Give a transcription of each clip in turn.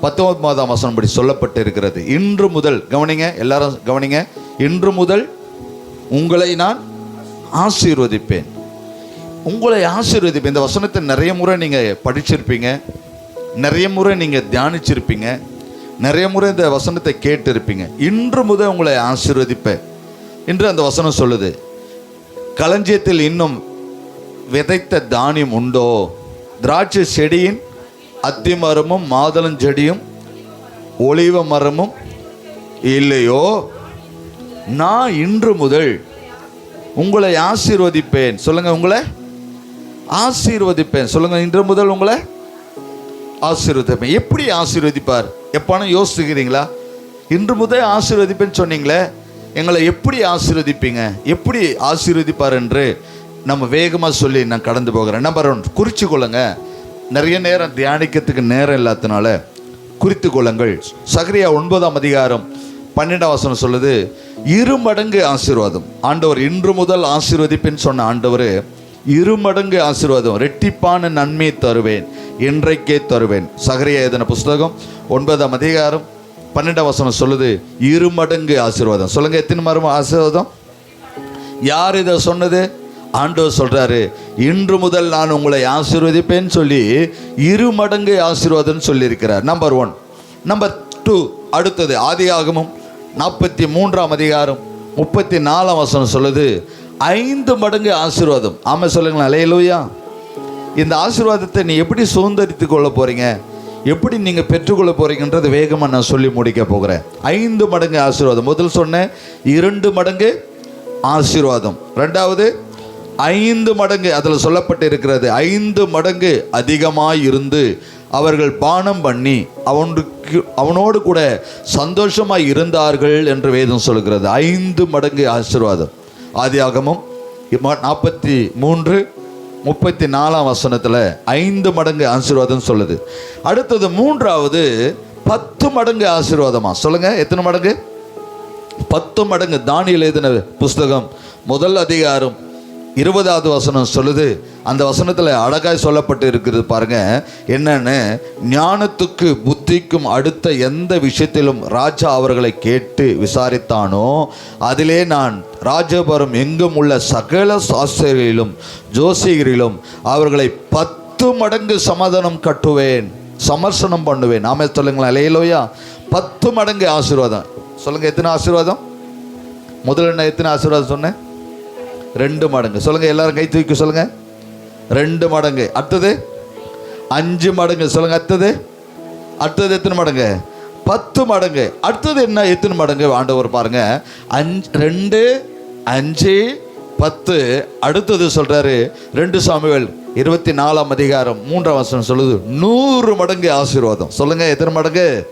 பத்தொன்பதாம் வசனம் படி சொல்லப்பட்டு இருக்கிறது இன்று முதல் கவனிங்க எல்லாரும் கவனிங்க. இன்று முதல் உங்களை நான் ஆசீர்வதிப்பேன். உங்களை ஆசீர்வதிப்பேன். இந்த வசனத்தை நிறைய முறை நீங்கள் படிச்சிருப்பீங்க. நிறைய முறை நீங்கள் தியானிச்சிருப்பீங்க. நிறைய முறை இந்த வசனத்தை கேட்டிருப்பீங்க. இன்று முதல் உங்களை ஆசீர்வதிப்பேன் என்று அந்த வசனம் சொல்லுது. களஞ்சியத்தில் இன்னும் விதைத்த தானியம் உண்டோ? திராட்சை செடியின் அத்தி மரமும் மாதுளஞ்செடியும் ஒளிவ மரமும் இல்லையோ? நான் இன்று முதல் உங்களை ஆசீர்வதிப்பேன். சொல்லுங்க உங்களை. ஆசீர்வதிப்பேன். சொல்லுங்க இன்று முதல் உங்களை. ஆசீர்வதிப்பேன். எப்படி ஆசீர்வதிப்பார்? எப்பானு யோசிக்கிறீங்களா? இன்று முதல் ஆசீர்வதிப்பேன்னு சொன்னீங்களே. எங்களை எப்படி ஆசீர்வதிப்பீங்க? எப்படி ஆசீர்வதிப்பார் என்று நம்ம வேகமாக சொல்லி நான் கடந்து போகிறேன். நம்பர் ஒன் குறிச்சு கொள்ளுங்கள் நிறைய நேரம் தியானிக்கிறதுக்கு நேரம் இல்லாதனால குறித்து கொள்ளுங்கள். சகரியா ஒன்பதாம் அதிகாரம் பன்னெண்டாம் வசனம் சொல்லுது இரு மடங்கு ஆசீர்வாதம். ஆண்டவர் இன்று முதல் ஆசீர்வதிப்பேன்னு சொன்ன ஆண்டவர் இரு மடங்கு ஆசீர்வாதம் ரெட்டிப்பான நன்மையை தருவேன் இன்றைக்கே தருவேன். சகரியா எதன புஸ்தகம் ஒன்பதாம் அதிகாரம் பன்னெண்டாம் வசனம் சொல்லுது இரு மடங்கு ஆசீர்வாதம். சொல்லுங்க எத்தனை மரம் ஆசீர்வாதம்? யார் இதை சொன்னது? ஆண்டவர் சொல்கிறாரு இன்று முதல் நான் உங்களை ஆசீர்வதிப்பேன்னு சொல்லி இரு மடங்கு ஆசீர்வாதம் சொல்லியிருக்கிறார். நம்பர் ஒன் நம்பர் டூ அடுத்தது ஆதியாகமும் நாற்பத்தி மூன்றாம் அதிகாரம் முப்பத்தி நாலாம் வசனம் சொல்லுது ஐந்து மடங்கு ஆசீர்வாதம். ஆமாம் சொல்லுங்களேன். அலையலூயா இந்த ஆசீர்வாதத்தை நீ எப்படி சுதந்திரித்து கொள்ள போகிறீங்க எப்படி நீங்கள் பெற்றுக்கொள்ள போகிறீங்கன்றது வேகமாக நான் சொல்லி முடிக்க போகிறேன். ஐந்து மடங்கு ஆசீர்வாதம். முதல் சொன்னேன் இரண்டு மடங்கு ஆசீர்வாதம். ரெண்டாவது ஐந்து மடங்கு அதில் சொல்லப்பட்டு இருக்கிறது ஐந்து மடங்கு அதிகமாய் இருந்து அவர்கள் பானம் பண்ணி அவனுக்கு அவனோடு கூட சந்தோஷமாக இருந்தார்கள் என்று வேதம் சொல்கிறது ஐந்து மடங்கு ஆசீர்வாதம். ஆதியாகமும் நாற்பத்தி மூன்று முப்பத்தி நாலாம் வசனத்தில் ஐந்து மடங்கு ஆசீர்வாதம் சொல்லுது. அடுத்தது மூன்றாவது பத்து மடங்கு ஆசீர்வாதமா? சொல்லுங்க எத்தனை மடங்கு? பத்து மடங்கு. தானியில் எழுதின புஸ்தகம் முதல் அதிகாரம் இருபதாவது வசனம் சொல்லுது. அந்த வசனத்தில் அழகாய் சொல்லப்பட்டு இருக்கிறது பாருங்க. என்னன்னு? ஞானத்துக்கு புத்திக்கும் அடுத்த எந்த விஷயத்திலும் ராஜா அவர்களை கேட்டு விசாரித்தானோ அதிலே நான் ராஜபுரம் எங்கும் உள்ள சகல சாஸ்திரிகளிலும் ஜோசியரிலும் அவர்களை பத்து மடங்கு சமாதானம் கட்டுவேன் சமர்சனம் பண்ணுவேன். நாம சொல்லுங்களேன் அலையிலோயா. பத்து மடங்கு ஆசீர்வாதம். சொல்லுங்க எத்தனை ஆசீர்வாதம்? முதல்ல எத்தனை ஆசீர்வாதம் சொன்னேன்? ரெண்டு மடங்கு. சொல்லுங்க எல்லாரும் கை தூக்கி சொல்லுங்க. ரெண்டு மடங்கு. அடுத்தது? அஞ்சு மடங்கு. சொல்லுங்க அடுத்தது? அடுத்தது எத்தனை மடங்கு? பத்து மடங்கு. அடுத்தது என்ன? எத்தனை மடங்கு? ஆண்டவர் பாருங்க. அஞ்சு ரெண்டு அஞ்சு பத்து. அடுத்தது சொல்றாரு ரெண்டு சாமிகள் இருபத்தி நாலாம் அதிகாரம் மூன்றாம் வசனம் சொல்லுது நூறு மடங்கு ஆசீர்வாதம். சொல்லுங்க எத்தனை மடங்கு?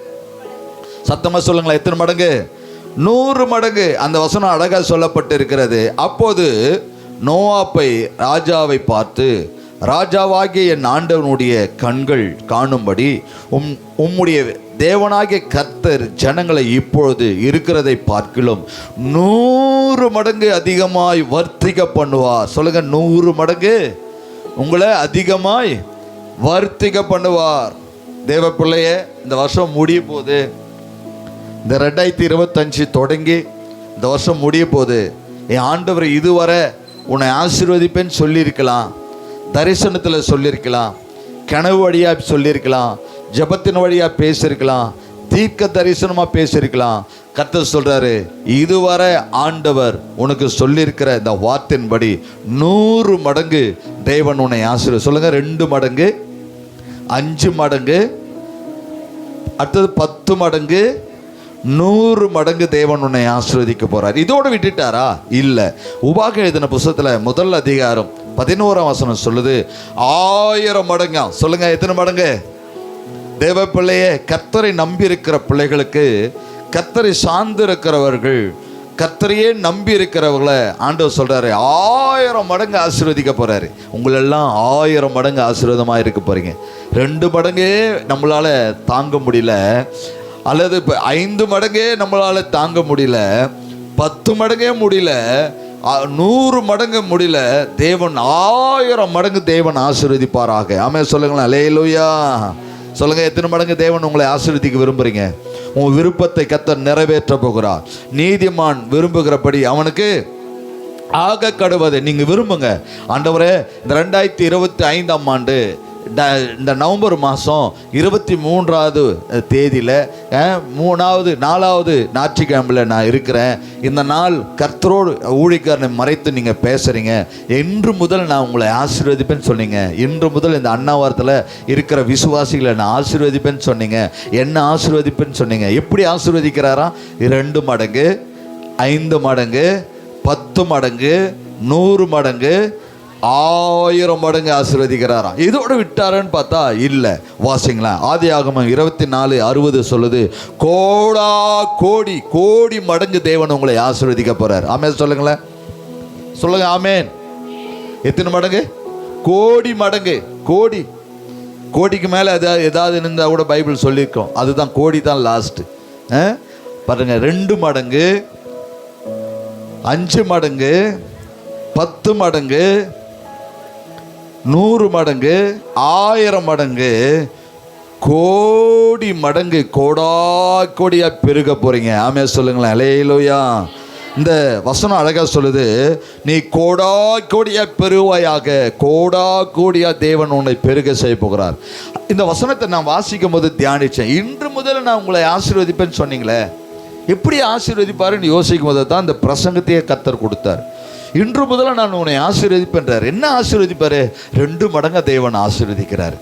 சத்தமா சொல்லுங்களேன் எத்தனை மடங்கு? நூறு மடங்கு அந்த வசனம் அழகாக சொல்லப்பட்டு இருக்கிறது அப்போது நோவாப்பை ராஜாவை பார்த்து ராஜாவாகிய என் ஆண்டவனுடைய கண்கள் காணும்படி உம் உம்முடைய தேவனாகிய கர்த்தர் ஜனங்களை இப்பொழுது இருக்கிறதை பார்க்கிலும் நூறு மடங்கு அதிகமாய் வர்த்திக பண்ணுவார் சொல்லுங்க நூறு மடங்கு. உங்களை அதிகமாய் வர்த்திக பண்ணுவார். தேவ பிள்ளைய இந்த வருஷம் முடிய போகுது. இந்த ரெண்டாயிரத்தி இருபத்தஞ்சு தொடங்கி இந்த வருஷம் முடிய போகுது என் ஆண்டவர் இதுவரை உன்னை ஆசீர்வதிப்பேன்னு சொல்லியிருக்கலாம். தரிசனத்தில் சொல்லியிருக்கலாம். கனவு வழியாக சொல்லியிருக்கலாம். ஜபத்தின் வழியாக பேசியிருக்கலாம். தீர்க்க தரிசனமாக பேசியிருக்கலாம். கர்த்தர் சொல்கிறாரு இதுவரை ஆண்டவர் உனக்கு சொல்லியிருக்கிற இந்த வார்த்தையின்படி நூறு மடங்கு தேவன் உன்னை ஆசீர்வதி சொல்லுங்கள் ரெண்டு மடங்கு அஞ்சு மடங்கு அடுத்தது பத்து மடங்கு நூறு மடங்கு தேவன் உன்னை ஆசீர்வதிக்க போறார். இதோடு விட்டுட்டாரா? இல்லை. உபாக எழுதின புஸ்தத்தில் முதல் அதிகாரம் பதினோராம் வசனம் சொல்லுது ஆயிரம் மடங்கா. சொல்லுங்க எத்தனை மடங்கு? தேவ பிள்ளையே கத்தரை நம்பி இருக்கிற பிள்ளைகளுக்கு கத்தரை சார்ந்து இருக்கிறவர்கள் கர்த்தரையே நம்பி இருக்கிறவங்களை ஆண்டவர் சொல்கிறாரு ஆயிரம் மடங்கு ஆசீர்வதிக்க போகிறாரு உங்களெல்லாம் ஆயிரம் மடங்கு ஆசீர்வாதமாக இருக்க போறீங்க. ரெண்டு மடங்கே நம்மளால் தாங்க முடியல. அல்லது இப்போ ஐந்து மடங்கே நம்மளால் தாங்க முடியல பத்து மடங்கே முடியல நூறு மடங்கு முடியல தேவன் ஆயிரம் மடங்கு தேவன் ஆசீர்வதிப்பாராக. ஆமே சொல்லுங்களேன். அலேலுயா சொல்லுங்க எத்தனை மடங்கு தேவன் உங்களை ஆசீர்வதிக்க விரும்புறீங்க? உன் விருப்பத்தை கத்த நிறைவேற்ற போகிறார். நீதிமான் விரும்புகிறபடி அவனுக்கு ஆக கடுவதை நீங்கள் விரும்புங்க. ஆண்டவரே இந்த ரெண்டாயிரத்தி இருபத்தி ஐந்தாம் ஆண்டு இந்த நவம்பர் மாதம் இருபத்தி மூன்றாவது தேதியில் மூணாவது நாலாவது ஞாயிற்றுக்கிழமையில் நான் இருக்கிறேன். இந்த நாள் கர்த்தரோடு ஊழிக்காரனை மறைத்து நீங்கள் பேசுகிறீங்க இன்று முதல் நான் உங்களை ஆசீர்வதிப்பேன்னு சொன்னீங்க. இன்று முதல் இந்த அன்னாவாரத்தில் இருக்கிற விசுவாசிகளை நான் ஆசீர்வதிப்பேன்னு சொன்னீங்க. என்ன ஆசீர்வதிப்பேன்னு சொன்னீங்க. எப்படி ஆசீர்வதிக்கிறாரா? ரெண்டு மடங்கு ஐந்து மடங்கு பத்து மடங்கு நூறு மடங்கு ஆயிரம் மடங்கு ஆசீர்வதிக்கிறாராம் இதோட விட்டாரன்னு பார்த்தா இல்லை. வாசிங்களா ஆதி ஆகமம் இருபத்தி நாலு அறுபது சொல்லுது கோடா கோடி கோடி மடங்கு தேவன் உங்களை ஆசீர்வதிக்க போறார். ஆமே சொல்லுங்களேன். சொல்லுங்க ஆமேன். எத்தனை மடங்கு? கோடி மடங்கு. கோடி. கோடிக்கு மேலே எதாவது ஏதாவது இருந்தால் கூட பைபிள் சொல்லியிருக்கோம். அதுதான் கோடி தான் லாஸ்ட்டு. பாருங்க ரெண்டு மடங்கு அஞ்சு மடங்கு பத்து மடங்கு நூறு மடங்கு ஆயிரம் மடங்கு கோடி மடங்கு கோடா கோடியாக பெருக போகிறீங்க ஆமே சொல்லுங்களேன். அலையிலோயா. இந்த வசனம் அழகாக சொல்லுது நீ கோடா கோடியா பெருவாயாக கோடா கோடியா தேவன் உன்னை பெருக செய்ய போகிறார். இந்த வசனத்தை நான் வாசிக்கும் போது தியானிச்சேன். இன்று முதல்ல நான் உங்களை ஆசீர்வதிப்பேன்னு சொன்னீங்களே. எப்படி ஆசீர்வதிப்பாருன்னு யோசிக்கும் போது தான் இந்த பிரசங்கத்தையே கத்தர் கொடுத்தார். இன்று முதல்ல நான் உன்னை ஆசீர்வதிப்பேன்றார். என்ன ஆசீர்வதிப்பார்? ரெண்டு மடங்காக தேவன் ஆசீர்வதிக்கிறார்.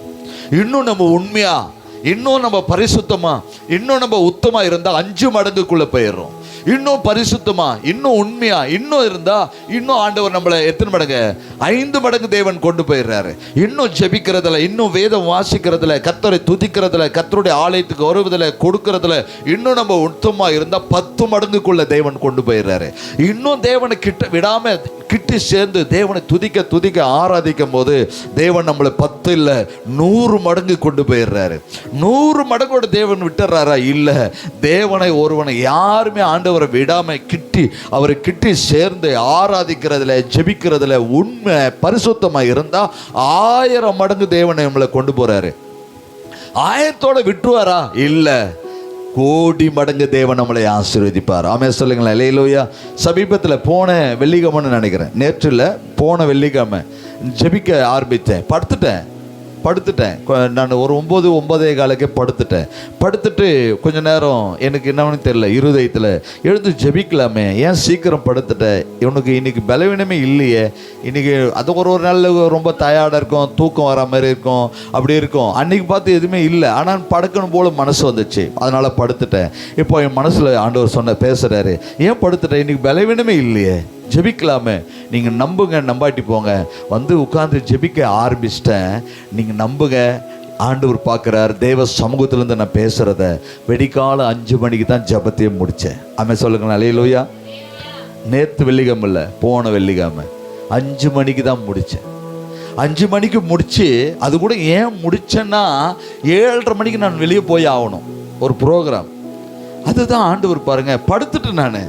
இன்னும் நம்ம உண்மையாக இன்னும் நம்ம பரிசுத்தமாக இன்னும் நம்ம உத்தமாக இருந்தால் அஞ்சு மடங்குக்குள்ளே போயிடுறோம். இன்னும் பரிசுத்தமா இன்னும் உண்மையா இன்னும் இருந்தா இன்னும் ஆண்டவர் நம்மளை எத்தனை மடங்கு ஐந்து மடங்கு தேவன் கொண்டு போயிடுறாரு. இன்னும் ஜெபிக்கிறதுல இன்னும் வேதம் வாசிக்கிறதுல கத்தரை துதிக்கிறதுல கத்தருடைய ஆலயத்துக்கு வருவதில் கொடுக்கறதுல இன்னும் நம்ம உத்தமா இருந்தா பத்து மடங்குக்குள்ள தேவன் கொண்டு போயிடுறாரு. இன்னும் தேவனை கிட்ட விடாம கிட்டி சேர்ந்து தேவனை துதிக்க துதிக்க ஆராதிக்கும் போது தேவன் நம்மளை பத்து இல்லை நூறு மடங்கு கொண்டு போயிடுறாரு. நூறு மடங்கோட தேவன் விட்டுறாரா? இல்லை. தேவனை ஒருவனை யாருமே ஆண்டவரை விடாமல் கிட்டி அவரை கிட்டி சேர்ந்து ஆராதிக்கிறதுல ஜெபிக்கிறதுல உண்மை பரிசுத்தமாக இருந்தால் ஆயிரம் மடங்கு தேவனை நம்மளை கொண்டு போகிறாரு ஆயத்தோட விட்டுருவாரா? இல்லை. கோடி மடங்கு தேவன் நம்மளை ஆசீர்வதிப்பார். ஆமே சொல்லுங்களேன். இல்லையிலோயா சமீபத்தில் போன வெள்ளிக்கிழமைன்னு நினைக்கிறேன். நேற்றில் போன வெள்ளிக்கிழமை. ஜெபிக்க ஆரம்பித்தேன். படுத்துட்டேன். படுத்துட்டேன். நான் ஒரு ஒம்பது ஒம்பதே காலுக்கே படுத்துட்டேன். படுத்துட்டு கொஞ்ச நேரம் எனக்கு என்னன்னு தெரியல இருதயத்தில். எழுந்து ஜெபிக்கலாமே. ஏன் சீக்கிரம் படுத்துட்டேன் இவனுக்கு இன்னைக்கு பலவீனமே இல்லையே. இன்னைக்கு அது ஒரு ஒரு நாள் ரொம்ப டயர்டாக இருக்கும் தூக்கம் வர மாதிரி இருக்கும் அப்படி இருக்கும். அன்றைக்கி பார்த்து எதுவுமே இல்லை. ஆனால் படுக்கணும் போல் மனசு வந்துச்சு. அதனால் படுத்துட்டேன். இப்போ என் மனசில் ஆண்டவர் சொன்ன பேசுகிறாரு ஏன் படுத்துட்டேன் இன்றைக்கி பலவீனமே இல்லையே. ஜெபிக்கலாமே. நீங்கள் நம்புங்க நம்பாட்டி போங்க. வந்து உட்காந்து ஜெபிக்க ஆரம்பிச்சிட்டேன். நீங்கள் நம்புங்க. ஆண்டவர் பார்க்குறார் தேவ சமூகத்திலேருந்து நான் பேசுகிறத வெடிக்கால அஞ்சு மணிக்கு தான் ஜபத்தையே முடித்தேன் அவன் சொல்லுங்களேன் அலையிலோயா நேற்று வெள்ளிக்கிழமை இல்லை போன வெள்ளிக்கிழமை. அஞ்சு மணிக்கு தான் முடித்தேன் அஞ்சு மணிக்கு முடிச்சு அது கூட ஏன் முடிச்சேன்னா ஏழரை மணிக்கு நான் வெளியே போய் ஆகணும். ஒரு ப்ரோக்ராம் அதுதான் ஆண்டவர் பாருங்க படுத்துட்டு நான்.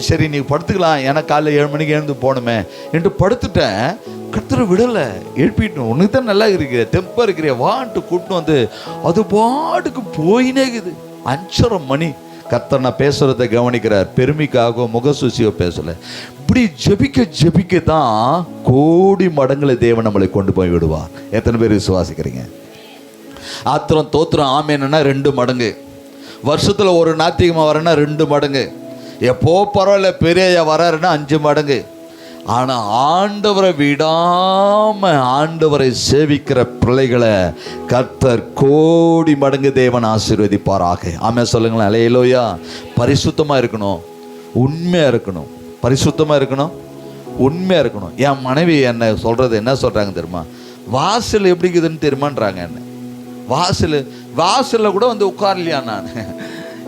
சரி நீ படுத்துக்கலாம். எனக்கு காலைல ஏழு மணிக்கு எழுந்து போகணுமே. என்று படுத்துட்டேன். கத்துற விடலை. எழுப்பிட்டு உனக்கு தான் நல்லா இருக்கிற தெம்பாக இருக்கிற வான்ட்டு கூட்டின்னு வந்து அது பாட்டுக்கு போயினே இருக்குது. அஞ்சரை மணி. கத்தர் நான் பேசுகிறத கவனிக்கிறார். பெருமைக்காக முகசூசியோ பேசலை. இப்படி ஜெபிக்க ஜெபிக்க தான் கோடி மடங்களை தேவன் நம்மளை கொண்டு போய் விடுவார். எத்தனை பேர் விசுவாசிக்கிறீங்க? ஆத்திரம் தோத்திரம் ஆமேன்னா ரெண்டு மடங்கு. வருஷத்தில் ஒரு நாத்திகமா வரேன்னா ரெண்டு மடங்கு. எப்போ பரவாயில்ல பெரிய வராருன்னா அஞ்சு மடங்கு. ஆனால் ஆண்டவரை விடாம ஆண்டவரை சேவிக்கிற பிள்ளைகளை கர்த்தர் கோடி மடங்கு தேவன் ஆசீர்வதிப்பாராக. ஆமே சொல்லுங்களேன். அலையிலோயா பரிசுத்தமாக இருக்கணும். உண்மையாக இருக்கணும். பரிசுத்தமாக இருக்கணும். உண்மையாக இருக்கணும். என் மனைவி என்ன சொல்கிறது என்ன சொல்கிறாங்க தெரியுமா? வாசல் எப்படி இருக்குதுன்னு தெரியுமான்றாங்க என்ன? வாசல் வாசலில் கூட வந்து உட்காரலையா நான்?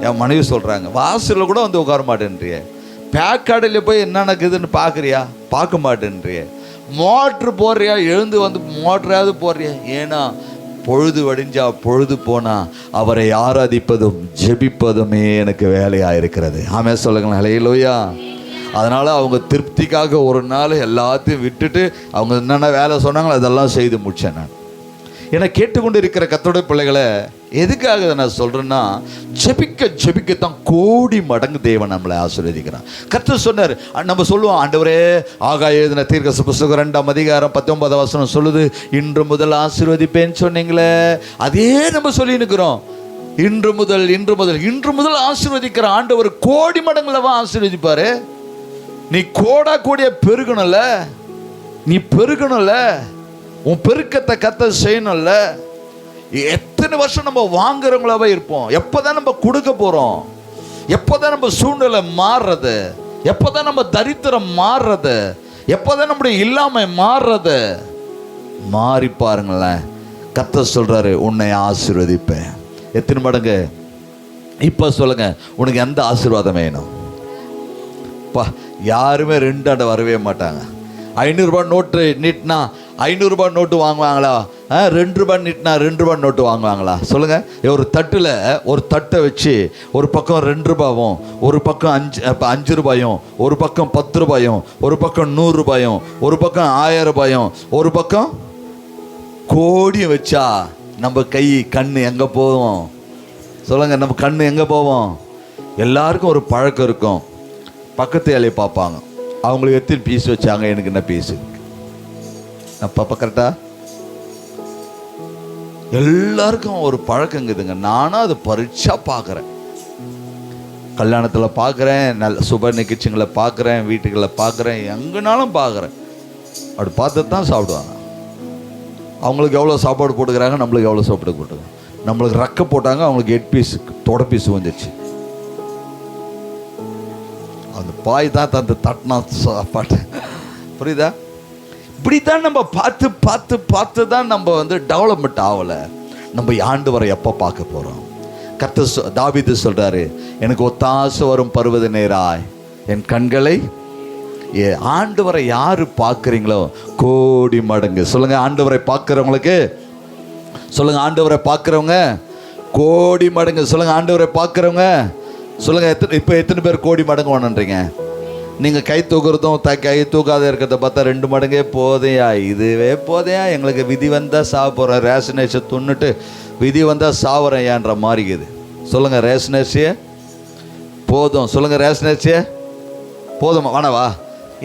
என் மனைவி சொல்கிறாங்க வாசலில் கூட வந்து உட்கார மாட்டேன்றிய. பேக்காடையில் போய் என்ன நடக்குதுன்னு பார்க்குறியா பார்க்க மாட்டேன்றிய. மோட்ரு போடுறியா? எழுந்து வந்து மோட்டராவது போடுறியா? ஏன்னா பொழுது வடிஞ்சா பொழுது போனா அவரை ஆராதிப்பதும் ஜெபிப்பதுமே எனக்கு வேலையாக இருக்கிறது. ஆமே சொல்லுங்களேன். ஹலையிலோயா அதனால் அவங்க திருப்திக்காக ஒரு நாள் எல்லாத்தையும் விட்டுட்டு அவங்க என்னென்ன வேலை சொன்னாங்களோ அதெல்லாம் செய்து முடிச்சேன் நான். என கேட்டுக்கொண்டு இருக்கிற கத்தோட பிள்ளைகளை எதுக்காக நான் சொல்கிறேன்னா ஜெபிக்க ஜெபிக்கத்தான் கோடி மடங்கு தேவன் நம்மளை ஆசீர்வதிக்கிறான் கர்த்தர் சொன்னார் நம்ம சொல்லுவோம் ஆண்டவரே ஆகாய எழுதின தீர்க்க புஸ்தகம் ரெண்டாம் அதிகாரம் பத்தொன்பது வசனம் சொல்லுது இன்று முதல் ஆசீர்வதிப்பேன்னு சொன்னீங்களே. அதே நம்ம சொல்லினுக்கிறோம் இன்று முதல் இன்று முதல் இன்று முதல் ஆசீர்வதிக்கிற ஆண்டவர் கோடி மடங்குலவா ஆசீர்வதிப்பாரு. நீ கோடா கூடிய பெருகணும்ல நீ பெருகணும்ல உன் பெருக்கத்தை கத்த செய்யணும்ல. எத்தனை வருஷம் நம்ம வாங்குறவங்களாவே இருப்போம். எப்போதான் நம்ம கொடுக்க போறோம். எப்போதான் நம்ம சூழ்நிலை மாறுறது. எப்போதான் நம்ம தரித்திரம் மாறுறது. எப்போதான் நம்முடைய இல்லாமை மாறுறது. மாறி பாருங்களேன். கத்த சொல்றாரு உன்னை ஆசீர்வதிப்பேன். எத்தனை மடங்கு? இப்போ சொல்லுங்க உனக்கு எந்த ஆசீர்வாதம் வேணும்? பா யாருமே ரெண்டு ஆண்டு வரவே மாட்டாங்க. ஐநூறுரூபா நோட்டு நீட்டினா ஐநூறுரூபா நோட்டு வாங்குவாங்களா? ரெண்டு ரூபா நீட்டினா ரெண்டு ரூபா நோட்டு வாங்குவாங்களா? சொல்லுங்கள் ஒரு தட்டில் ஒரு தட்டை வச்சு ஒரு பக்கம் ரெண்டு ரூபாவும் ஒரு பக்கம் அஞ்சு இப்போ அஞ்சு ரூபாயும் ஒரு பக்கம் பத்து ரூபாயும் ஒரு பக்கம் நூறு ரூபாயும் ஒரு பக்கம் ஆயிரம் ரூபாயும் ஒரு பக்கம் கோடியும் வச்சா நம்ம கை கண்ணு எங்கே போவோம்? சொல்லுங்க நம்ம கண்ணு எங்கே போவோம்? எல்லாருக்கும் ஒரு பழக்கம் இருக்கும். பக்கத்து வேலையை பார்ப்பாங்க. அவங்களுக்கு எத்தனை பீஸ் வச்சாங்க எனக்கு என்ன பீஸு நான் பாப்பா கரெக்டா எல்லாருக்கும் ஒரு பழக்கங்குதுங்க நானும் அதை பரீட்சா பார்க்குறேன் கல்யாணத்தில் பார்க்குறேன் நல்ல சுப நிகழ்ச்சிங்களை பார்க்குறேன் வீட்டுகளை பார்க்குறேன் எங்கனாலும் பார்க்குறேன் அப்படி பார்த்து தான் சாப்பிடுவாங்க. அவங்களுக்கு எவ்வளோ சாப்பாடு போட்டுக்கிறாங்க நம்மளுக்கு எவ்வளோ சாப்பாடு போட்டுக்கிறாங்க. நம்மளுக்கு ரக்க போட்டாங்க அவங்களுக்கு எட் பீஸ் தொட பீஸ் வந்துச்சு அந்த பாய் தான் தந்து தட்டினா சாப்பாட்டு புரியுதா? இப்படி தான் நம்ம பார்த்து பார்த்து பார்த்து தான் நம்ம வந்து டெவலப்மெண்ட் ஆகலை. நம்ம ஆண்டு வரை எப்போ பார்க்க போகிறோம் கத்த தாவிது சொல்கிறாரு எனக்கு ஒத்தாசை வரும் பருவத நேராய். என் கண்களை ஏ ஆண்டவரை யார் பார்க்குறீங்களோ கோடி மடங்கு. சொல்லுங்கள் ஆண்டவரை பார்க்குறவங்களுக்கு. சொல்லுங்கள் ஆண்டவரை பார்க்குறவங்க கோடி மடங்கு. சொல்லுங்கள் ஆண்டவரை பார்க்குறவங்க. சொல்லுங்கள் எத்தனை இப்போ எத்தனை பேர் கோடி மடங்கு வேணுன்றீங்க நீங்கள் கை தூக்குறதும் த கை தூக்காத இருக்கிறத பார்த்தா ரெண்டு மடங்கே போதையா? இதுவே போதையா? எங்களுக்கு விதி வந்தால் சாவ போகிறோம் ரேஷனேஷை துண்ணுட்டு விதி வந்தால் சாவறேன் ஏன்ற மாறிக்குது சொல்லுங்கள் ரேஷனேஷிய. போதும். சொல்லுங்கள் ரேஷனேஷிய. போதுமா? வேணவா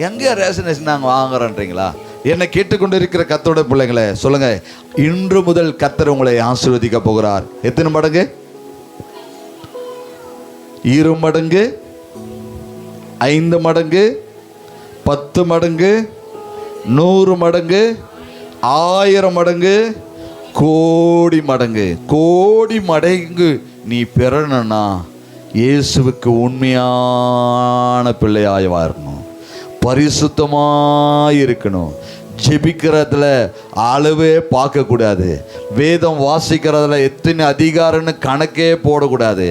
எங்கே ரேஷனேஷன் நாங்கள் வாங்குறோன்றீங்களா? என்னை கேட்டுக்கொண்டு இருக்கிற கத்தோட பிள்ளைங்களே சொல்லுங்கள் இன்று முதல் கத்தர் உங்களை ஆசீர்வதிக்க போகிறார். எத்தனை மடங்கு? இரு மடங்கு. ஐந்து மடங்கு பத்து மடங்கு நூறு மடங்கு ஆயிரம் மடங்கு கோடி மடங்கு. கோடி மடங்கு நீ பெறணும்னா இயேசுவுக்கு உண்மையான பிள்ளையாய் வரணும் பரிசுத்தமாக இருக்கணும். ஜெபிக்கிறதுல அளவே பார்க்கக்கூடாது. வேதம் வாசிக்கிறதுல எத்தனை அதிகாரம்னு கணக்கே போடக்கூடாது.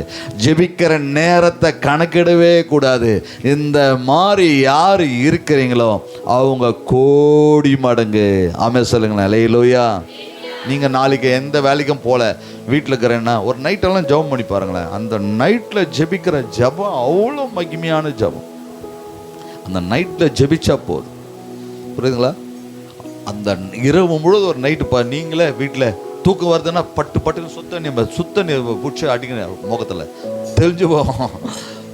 ஜெபிக்கிற நேரத்தை கணக்கிடவே கூடாது. இந்த மாதிரி யார் இருக்கிறீங்களோ அவங்க கோடி மடங்கு. ஆமே சொல்லுங்களேன். இல்லையிலோயா நீங்கள் நாளைக்கு எந்த வேலைக்கும் போகல வீட்டில் இருக்கிறேன்னா ஒரு நைட்டெல்லாம் ஜெபம் பண்ணி பாருங்களேன். அந்த நைட்டில் ஜெபிக்கிற ஜெபம் அவ்வளோ மகிமையான ஜெபம். அந்த நைட்டில் ஜெபிச்சா போதும். புரியுதுங்களா? அந்த இரவு முழுவதும் ஒரு நைட்டு பா நீங்களே வீட்டில் தூக்கம் வருதுன்னா பட்டு பட்டுன்னு சுத்த நீ சுத்த நீ பிடிச்சி அடிக்கணும் முகத்தில். தெரிஞ்சு போகும்.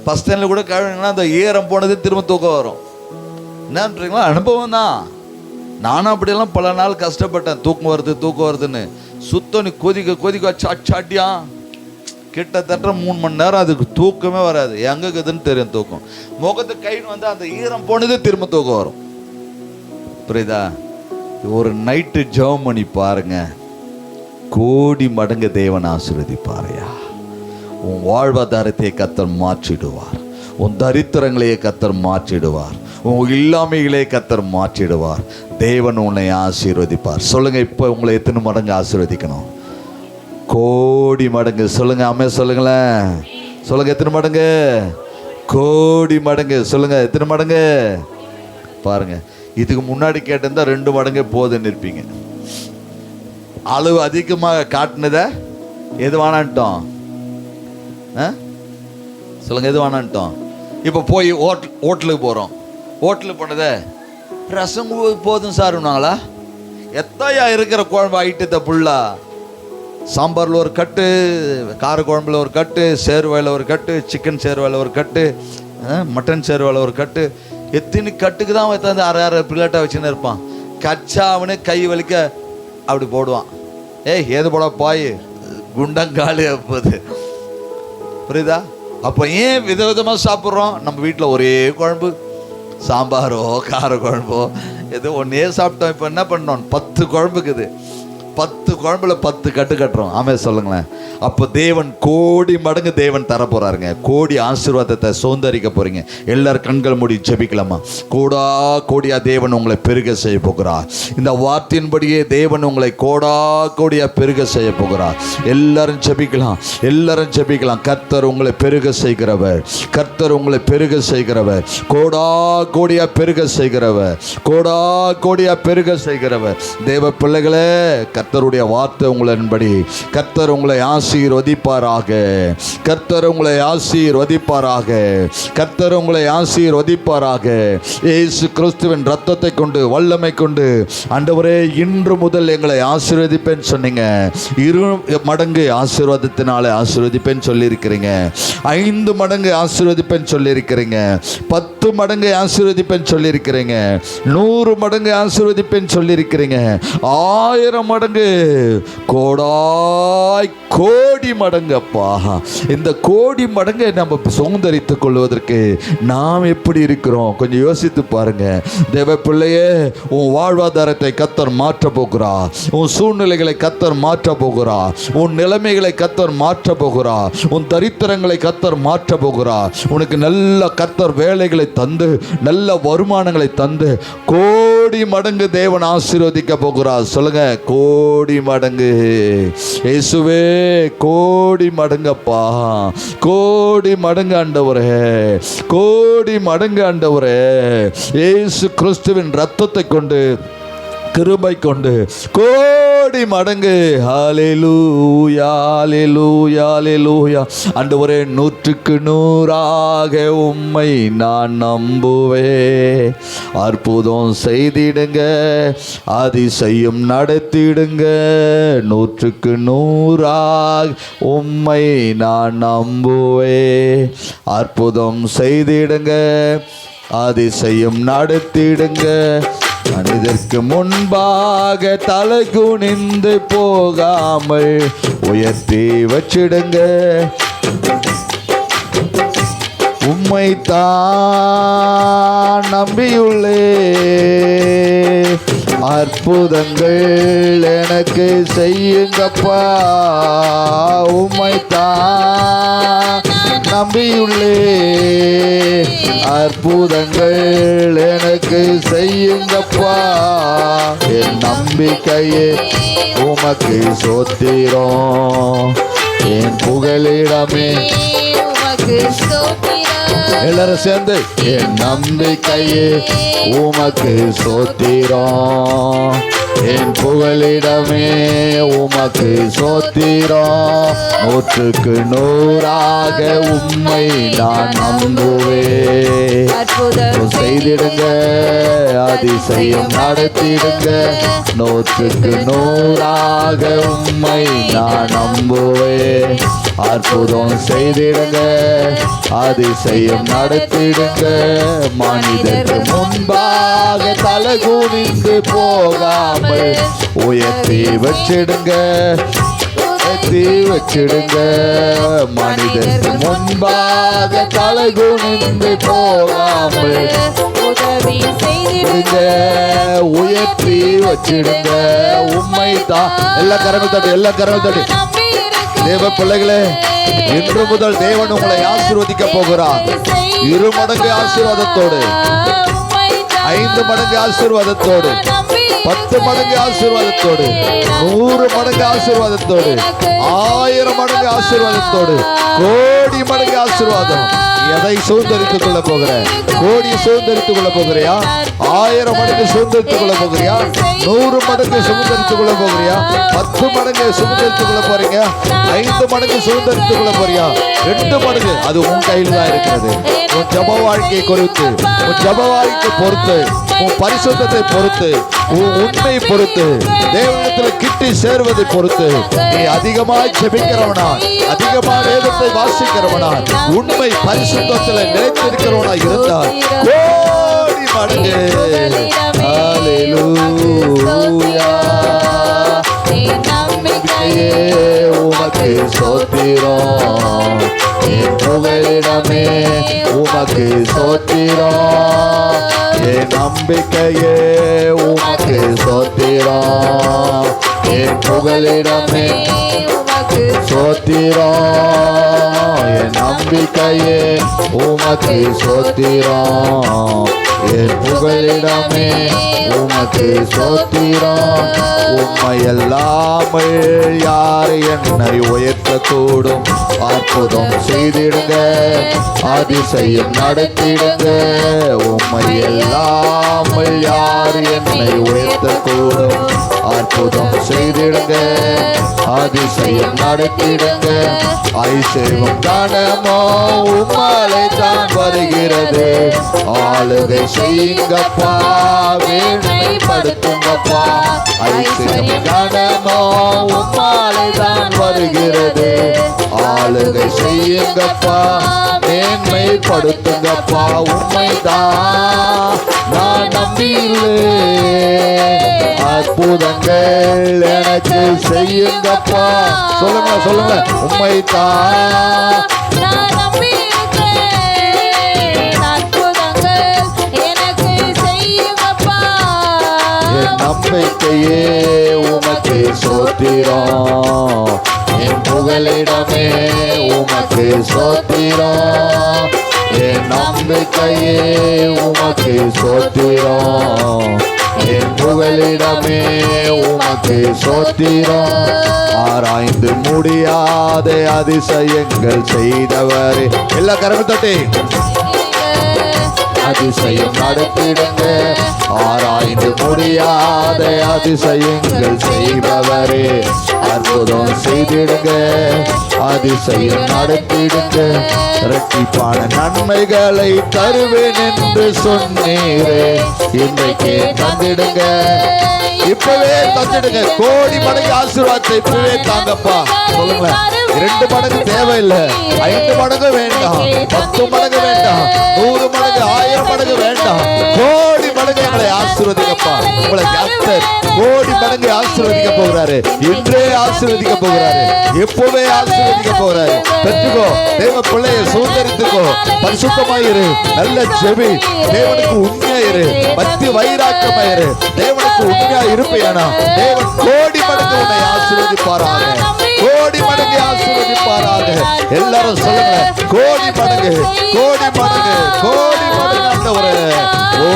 ஃபஸ்ட் டைமில் கூட கழுவிங்கன்னா அந்த ஈரம் போனது திரும்ப தூக்கம் வரும். என்னன்றீங்களா அனுபவம் தான். நானும் அப்படியெல்லாம் பல நாள் கஷ்டப்பட்டேன். தூக்கம் வருது தூக்கம் வருதுன்னு. சுத்தம் நீ கொதிக்க கொதிக்க வச்சு அச்சாட்டியா கிட்டத்தட்ட மூணு மணி நேரம் அதுக்கு தூக்கமே வராது. எங்கே இருக்குதுன்னு தெரியும் தூக்கம். முகத்து கைன்னு வந்து அந்த ஈரம் போனது திரும்ப தூக்கம் வரும். புரியுதா? ஒரு நைட்டு ஜெபம் பண்ணி பாருங்க. கோடி மடங்கு தேவன் ஆசீர்வதிப்பாரையா. உன் வாழ்வாதாரத்தை கத்தர் மாற்றிடுவார். உன் தரித்திரங்களையே கத்தர் மாற்றிடுவார். உன் இல்லாமைகளே கத்தர் மாற்றிடுவார். தேவன் உன்னை ஆசீர்வதிப்பார். சொல்லுங்க இப்போ உங்களை எத்தனை மடங்கு ஆசீர்வதிக்கணும்? கோடி மடங்கு. சொல்லுங்க அம்மே சொல்லுங்களேன். சொல்லுங்க எத்தனை மடங்கு? கோடி மடங்கு. சொல்லுங்க எத்தனை மடங்கு? பாருங்க இதுக்கு முன்னாடி கேட்டிருந்தா ரெண்டு மடங்கு போதுன்னு இருப்பீங்க. அளவு அதிகமாக காட்டினதை எது வேணான்ட்டோம்? ஆ? சொல்லுங்க எது வேணான்ட்டோம்? இப்போ போய் ஹோட்டல் ஹோட்டலுக்கு போகிறோம் ஹோட்டலுக்கு போனதே ரசம் போதும் சார்னாங்களா எத்தையா இருக்கிற குழம்பு ஐட்டத்தை ஃபுல்லாக சாம்பாரில் ஒரு கட்டு கார குழம்புல ஒரு கட்டு சேர்வாயில் ஒரு கட்டு சிக்கன் சேர்வாயில் ஒரு கட்டு மட்டன் சேர்வாயில் ஒரு கட்டு எத்தனை கட்டுக்கு தான் வந்து அரை அரை பிள்ளாட்டை வச்சுன்னு இருப்பான். கச்சா அவனு கை வலிக்க அப்படி போடுவான். ஏய் ஏது போட பாய்? குண்டங்காலி போகுது. புரியுதா? அப்போ ஏன் விதவிதமாக சாப்பிட்றோம்? நம்ம வீட்டில் ஒரே குழம்பு. சாம்பாரோ கார குழம்போ ஏதோ ஒன்றே சாப்பிட்டோம். இப்போ என்ன பண்ணோம் பத்து குழம்புக்குது. பத்து குழம்புல பத்து கட்டு கட்டுறோம். ஆமே சொல்லுங்களேன். அப்போ தேவன் கோடி மடங்கு தேவன் தர போறாருங்க கோடி ஆசீர்வாதத்தை சுதந்திரிக்க போறீங்க. எல்லார் கண்கள் மூடி ஜெபிக்கலாமா? கோடா கோடியா தேவன் உங்களை பெருக செய்ய போகிறார். இந்த வார்த்தையின்படியே தேவன் உங்களை கோடா கோடியா பெருக செய்ய போகிறார். எல்லாரும் ஜெபிக்கலாம். எல்லாரும் ஜெபிக்கலாம். கர்த்தர் உங்களை பெருக செய்கிறவர். கர்த்தர் உங்களை பெருக செய்கிறவர். கோடா கோடியா பெருக செய்கிறவர். கோடா கோடியா பெருக செய்கிறவர். தேவ பிள்ளைகளே கர்த்தருடைய வார்த்தை உங்களின்படி. கர்த்தர் உங்களை ஆசீர்வதிப்பாராக. கர்த்தர் உங்களை ஆசீர்வதிப்பாராக. கர்த்தர் உங்களை ஆசீர்வதிப்பாராக. இயேசு கிறிஸ்துவின் ரத்தத்தை கொண்டு வல்லமை கொண்டு ஆண்டவரே இன்று முதல் எங்களை ஆசீர்வதிப்பேன்னு சொன்னீங்க. இரு மடங்கு ஆசீர்வாதத்தினால ஆசீர்வதிப்பேன்னு சொல்லியிருக்கிறீங்க. ஐந்து மடங்கு ஆசீர்வதிப்பேன்னு சொல்லியிருக்கிறீங்க. பத்து மடங்கு ஆசீர்வதிப்பேன்னு சொல்லியிருக்கிறீங்க. நூறு மடங்கு ஆசீர்வதிப்பேன்னு சொல்லியிருக்கிறீங்க. ஆயிரம் மடங்கு கோடாய் கோடி மடங்கு அப்பா இந்த கோடி மடங்கை நம்ம சுதந்திரித்துக் கொள்வதற்கு நாம் எப்படி இருக்கிறோம்? கொஞ்சம் யோசித்து பாருங்க. தேவ பிள்ளையே உன் வாழ்வாதாரத்தை கத்தர் மாற்ற போகிறா. உன் சூழ்நிலைகளை கத்தர் மாற்ற போகிறா. உன் நிலைமைகளை கத்தர் மாற்ற போகிறா. உன் தரித்திரங்களை கத்தர் மாற்ற போகிறா. உனக்கு நல்ல கத்தர் வேலைகளை தந்து நல்ல வருமானங்களை தந்து கோ கோடி மடங்கு தேவன் ஆசீர்வதிக்க போகிறார். சொல்லுங்க கோடி மடங்கு. இயேசுவே கோடி மடங்கப்பா கோடி மடங்கு ஆண்டவரே. கோடி மடங்கு ஆண்டவரே. இயேசு கிறிஸ்துவின் ரத்தத்தை கொண்டு கிருபை கொண்டு கோடி மடங்கு. ஹalleluya ஹalleluya ஹalleluya ஆண்டவரே நூற்றுக்கு நூறாக உம்மை நான் நம்புவே அற்புதம் செய்திடுங்க அதிசயம் நடத்திடுங்க. நூற்றுக்கு நூறாக உம்மை நான் நம்புவே அற்புதம் செய்திடுங்க அதிசயம் நடத்திடுங்க. மனிதர்க்கு முன்பாக தலை குனிந்து போகாமல் உயர்த்தி வச்சிடுங்க. உம்மை தான் நம்பியுள்ளே. அற்புதங்கள் எனக்கு செய்யுங்கப்பா. உம்மை தான் நம்பியுள்ளே. அற்புதங்கள் எனக்கு செய்யுங்கப்பா. என் நம்பிக்கையே உமக்கு சோத்திரம். என் புகலிடமே உமக்கு சோத்திரம். எல்லாரும் சேர்ந்து என் நம்பிக்கையே உமக்கு சோத்திரம் என் புகலிடமே உமக்கு சோத்திரம் நூற்றுக்கு நூறாக உம்மை நான் நம்புவேன். செய்திடுங்க அதிசயம் நடத்திடுங்க. நூற்றுக்கு நூறாக உம்மை நான் நம்புவேன். அற்புதம் செய்திடுங்க. அதிசயம் நடத்திடுங்க. மனிதருக்கு முன்பாக தலை குனிந்து போகாமல் உயர்த்தி வச்சிடுங்க. உயர்த்தி வச்சிடுங்க. மனிதருக்கு முன்பாக தலை குனிந்து போகாமல் உதவி செய்திடுங்க. விடுங்க, உயர்த்தி வச்சிடுங்க. உண்மை தான் எல்லா கரங்கள் தட்டி எல்லா கரங்கள் தட்டி. தேவ பிள்ளைகளே இன்று முதல் தேவன் உங்களை ஆசீர்வதிக்க போகிறார். இரு மடங்கு ஆசீர்வாதத்தோடு. ஐந்து மடங்கு ஆசீர்வாதத்தோடு. பத்து மடங்கு ஆசீர்வாதத்தோடு. நூறு மடங்கு ஆசீர்வாதத்தோடு. ஆயிரம் மடங்கு ஆசீர்வாதத்தோடு. கோடி மடங்கு ஆசீர்வாதம். எதை சுதந்திரித்துக் கொள்ள போகிற கோடி சுதந்திரித்துக் கொள்ள போகிறியா? ஆயிரம் மடங்கு சுதந்திரித்துக் கொள்ள போகிறியா? நூறு மடங்கு சுதந்திரித்துக் கொள்ள போகிறியா? பத்து மடங்கு சுதந்திரித்துக் கொள்ள போறீங்க? ஐந்து மடங்கு சுதந்திரித்துக் கொள்ள போறியா? ரெண்டு மடங்கு. அது உன் கையில் தான் இருக்கிறது. உன் ஜப வாழ்க்கையை குறித்து உன் ஜப வாழ்க்கை பொறுத்து உன் பரிசுத்தத்தை பொறுத்து உன் உண்மை பொறுத்து தேவனத்தில் கிட்டி சேர்வதை பொறுத்து நீ அதிகமாய் செபிக்கிறவனா அதிகமா வேதத்தை வாசிக்கிறவனா உண்மை பரிசு பரிசுத்தத்தில் நிலைத்திருக்கிறவனா இருந்தால் கோடி மடங்கு. உமக்கு சோத்திரம். என் புகழிடமே உமக்கு சோத்திரம். என் நம்பிக்கையே உமக்கு சோத்திரம். என் புகழிடமே சோத்திரம் என் நம்பிக்கையே உமக்கு சோத்திரம். என் புகழிடமே உமக்கு சோத்திரம் உம்மை எல்லாமல் யார் என்னை உயர்த்தக்கூடும். அற்புதம் செய்திடுங்க அதிசயம் நடத்திடுங்க. உம்மை எல்லாமல் யார் என்னை உயர்த்தக்கூடும். அற்புதம் செய்திடுங்க அதிசயம் நடத்திடுங்க. ஐசேவம் கனமோ உமாலை தான் வருகிறது. ஆளுகை செய்யுங்கப்பா வேண்மைப்படுத்துங்கப்பா ஐசேவம் கனமோ உம்மாலை தான் வருகிறது. ஆளுகை செய்யுங்கப்பா மேன்மைப்படுத்துங்கப்பா உண்மைதான் நான் நம்பியில்லை. அற்புதங்கள் எனக்கு செய்யுங்கப்பா. சொல்லுங்க சொல்லுங்க உண்மைதான் நம்பிக்கையே உமக்கு சோத்திரம். என் புகலிடமே உமக்கு சோத்திரம். என் நம்பிக்கையே உமக்கு சோத்திரம். என் புகலிடமே உமக்கு சோத்திரம். ஆராய்ந்து முடியாத அதிசயங்கள் செய்தவரே. எல்லா கரவு தட்டி. அதிசயம் நடத்திடுங்க. ஆராய்ந்து முடியாத அதிசயங்கள் செய்பவரே அற்புதம் செய்திடுங்க. அதிசயம் நடத்திடுங்க. இரட்டிப்பான நன்மைகளை தருவேன் என்று சொன்னீரே. இன்றைக்கே தந்திடுங்க. இப்பவே தந்துடுங்க. கோடி மடங்கு ஆசீர்வாதத்தை இப்பவே தாங்கப்பா. சொல்லுங்களேன். ரெண்டு மடங்கு தேவையில்லை. ஐந்து மடங்கு வேண்டாம். பத்து மடங்கு வேண்டாம். நூறு மடங்கு ஆயிரம் மடங்கு வேண்டாம். கோடி மடங்கு எங்களை ஆசீர்வதிக்கப்பா உங்களை கர்த்தர் கோடி மடங்கு ஆசீர்வதிக்க போகிறாரு. இன்றே ஆசீர்வதிக்க போகிறாரு. எப்பவே ஆசீர்வதிக்க போகிறாரு. பெற்றுக்கோ தேவ பிள்ளையை சுதந்திரித்துக்கோ. பரிசுத்தமாயிரு நல்ல செவி. தேவனுக்கு உண்மையாயிரு பக்தி வைராக்கமாயிரு தேவனுக்கு உண்மையா இருப்பேனா? தேவன் கோடி மடங்கு உன்னை ஆசீர்வதிப்பாராக. கோடி மடங்கு ஆசீர்வதிப்பாராக. எல்லாரும் சொல்லுங்க கோடி மடங்கு கோடி மடங்கு கோடி மடங்கு ஆண்டவரே. ஓ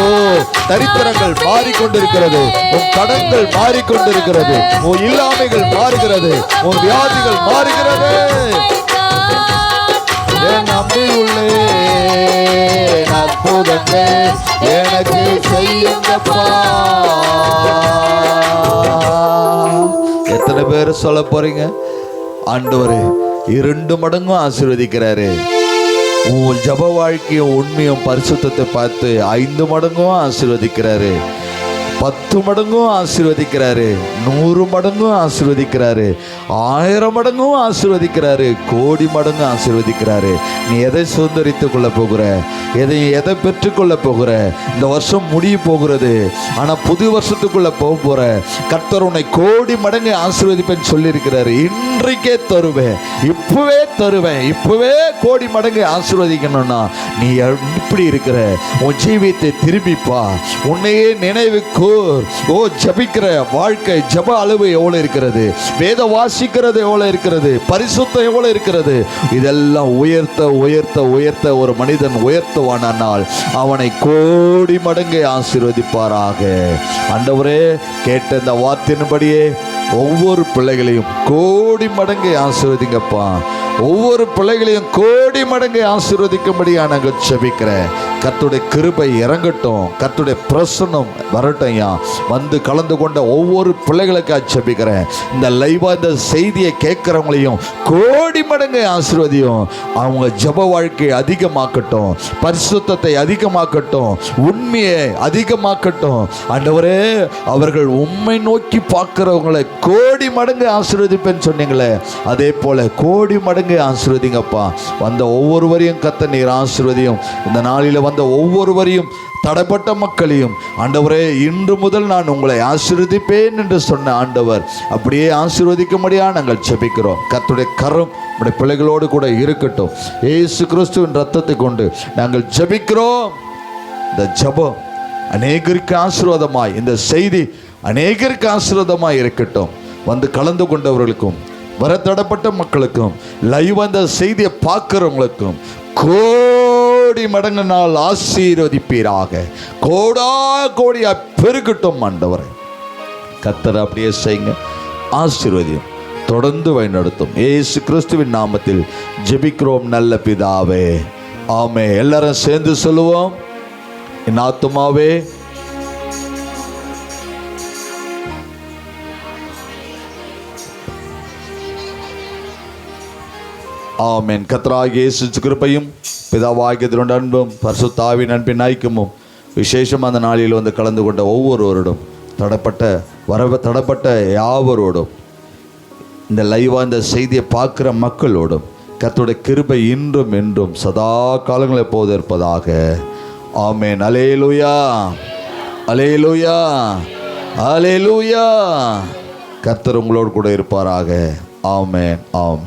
தரித்திரங்கள் மாறிக்கொண்டிருக்கிறது. உன் கடன்கள் மாறிக்கொண்டிருக்கிறது. உன் இல்லாமைகள் மாறுகிறது. உன் வியாதிகள் மாறுகிறது. என் நம்பி உள்ளே அற்புதங்கள் எனக்கு செய்யுங்கப்பா. எத்தனை பேர் சொல்ல போறீங்க? ஆண்டவரே இரண்டு மடங்கும் ஆசீர்வதிக்கிறாரு. உன் ஜப வாழ்க்கையும் உண்மையும் பரிசுத்தத்தை பார்த்து ஐந்து மடங்கும் ஆசிர்வதிக்கிறாரு. பத்து மடங்கும் ஆசிர்வதிக்கிறாரு நூறு மடங்கும் ஆசிர்வதிக்கிறாரு ஆயிரம் மடங்கும் ஆசிர்வதிக்கிறாரு கோடி மடங்கும் ஆசிர்வதிக்கிறாரு. நீ எதை சுதந்திரித்துக் கொள்ள போகிற? எதை எதை பெற்றுக்கொள்ள போகிற? இந்த வருஷம் முடிய போகிறது. ஆனா புது வருஷத்துக்குள்ள போக போற. கர்த்தர் உன்னை கோடி மடங்கு ஆசிர்வதிப்பேன் சொல்லியிருக்கிறாரு. இன்றைக்கே தருவேன். இப்பவே தருவேன். இப்பவே கோடி மடங்கு ஆசிர்வதிக்கணும்னா நீ இப்படி இருக்கிற? உன் ஜீவியத்தை திரும்பிப்பா. உன்னையே நினைவு கூர் ஓ ஜபிக்கிற வாழ்க்கை ஜப அளவு எவ்வளவு இருக்கிறது? வேத வாசிக்கிறது எவ்வளவு இருக்கிறது? பரிசுத்தம் எவ்வளவு இருக்கிறது? இதெல்லாம் உயர்த்த உயர்த்த உயர்த்த ஒரு மனிதன் உயர்த்துவானால் அவனை கோடி மடங்கு ஆசீர்வதிப்பாராக. ஆண்டவரே கேட்ட இந்த வார்த்தையின்படியே ஒவ்வொரு பிள்ளைகளையும் கோடி மடங்கு ஆசீர்வதிங்கப்பா. ஒவ்வொரு பிள்ளைகளையும் கோடி மடங்கு ஆசீர்வதிக்கும்படியா நாங்கள் செபிக்கிறேன் கத்துடைய கிருபை இறங்கட்டும். கத்துடைய பிரசன்னம் வரட்டும் ஐயா. வந்து கலந்து கொண்ட ஒவ்வொரு பிள்ளைகளுக்காக செபிக்கிறேன் இந்த லைவா இந்த செய்தியை கேட்குறவங்களையும் கோடி மடங்கு ஆசீர்வதியும். அவங்க ஜெப வாழ்க்கையை அதிகமாக்கட்டும். பரிசுத்தத்தை அதிகமாக்கட்டும். உண்மையை அதிகமாக்கட்டும். ஆண்டவரே அவர்கள் உண்மை நோக்கி பார்க்குறவங்களை கோடி மடங்கு ஆசீர்வதிப்பேன்னு சொன்னீங்களே அதே போல கோடி மடங்கு ஆசீர்வதிங்கப்பா. வந்த ஒவ்வொருவரையும் கத்த நீர் ஆசீர்வதியும். இந்த நாளில் வந்த ஒவ்வொருவரையும் தடைப்பட்ட மக்களையும் ஆண்டவரே இன்று முதல் நான் உங்களை ஆசீர்வதிப்பேன் என்று சொன்ன ஆண்டவர் அப்படியே ஆசீர்வதிக்கும்படியா நாங்கள் செபிக்கிறோம் கத்துடைய கரம் நம்முடைய பிள்ளைகளோடு கூட இருக்கட்டும். ஏசு கிறிஸ்துவின் ரத்தத்தை கொண்டு நாங்கள் ஜபிக்கிறோம். இந்த ஜெபம் அநேகருக்கு ஆசீர்வாதமாய் இந்த செய்தி அநேகருக்கு ஆசீர்வாதமாய் இருக்கட்டும். வந்து கலந்து கொண்டவர்களுக்கும் வர தடப்பட்ட மக்களுக்கும் லைவ் அந்த செய்தியை பார்க்குறவங்களுக்கும் கோடி மடங்கு நாள் ஆசீர்வதிப்பீராக. கோடா கோடியா பெருகட்டும் ஆண்டவரை. கத்தரை அப்படியே செய்யுங்க. ஆசீர்வதியும் தொடர்ந்து வழிநடத்தும். ஏசு கிறிஸ்துவின் நாமத்தில் ஜெபிக்கிறோம் நல்ல பிதாவே. ஆமே எல்லாரும் சேர்ந்து சொல்லுவோம். என் ஆத்துமாவே ஆமேன். கத்தராகிய சிச்சு கிருபையும் பிதாவாகிய அன்பும் பரிசுத்தாவின் அன்பின் ஐக்கியமும் விசேஷம் அந்த நாளில் வந்து கலந்து கொண்ட ஒவ்வொருவரோடும் தடப்பட்ட வரவ தடப்பட்ட யாவரோடும் இந்த லைவாக இந்த செய்தியை பார்க்குற மக்களோடும் கத்துடைய கிருபை இன்றும் என்றும் சதா காலங்கள் எப்போது இருப்பதாக. ஆமேன். அலேலுயா அலேலுயா அலேலுயா கர்த்தர் உங்களோடு கூட இருப்பாராக. ஆமேன். ஆமென்.